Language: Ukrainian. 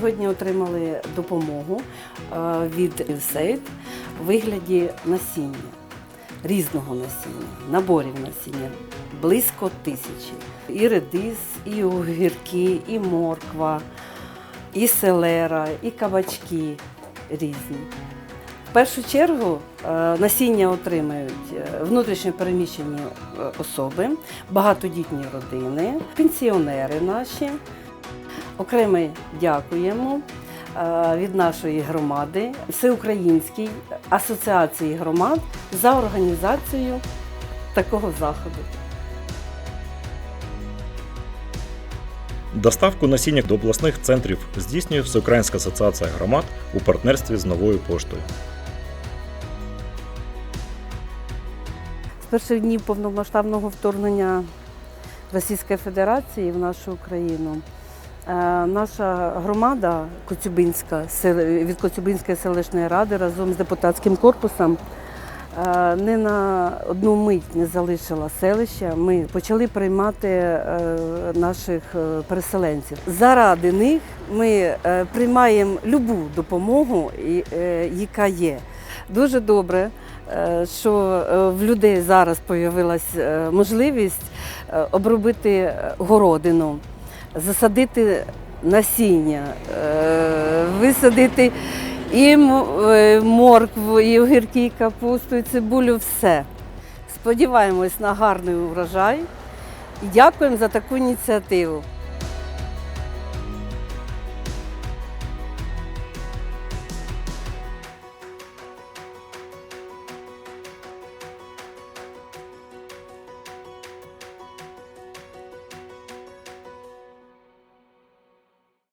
Сьогодні отримали допомогу е, від USAID у вигляді насіння, різного насіння, наборів насіння, близько тисячі. І редис, і огірки, і морква, і селера, і кабачки різні. В першу чергу е, насіння отримають е, внутрішньо переміщені особи, багатодітні родини, пенсіонери наші. Окремо дякуємо е, від нашої громади, Всеукраїнській асоціації громад за організацію такого заходу. Доставку насіння до обласних центрів здійснює Всеукраїнська асоціація громад у партнерстві з новою поштою. З перших днів повномасштабного вторгнення Російської Федерації в нашу країну е, наша громада Коцюбинська від Коцюбинської селищної ради разом з депутатським корпусом е, не на одну мить не залишила селища. Ми почали приймати е, наших е, переселенців. Заради них ми е, приймаємо любу допомогу, е, яка є. Дуже добре, е, що е, в людей зараз з'явилася можливість е, обробити е, городину, засадити насіння, е, висадити і е, моркву, і огірки, і капусту, і цибулю, все. Сподіваємось на гарний урожай дякуємо за таку ініціативу.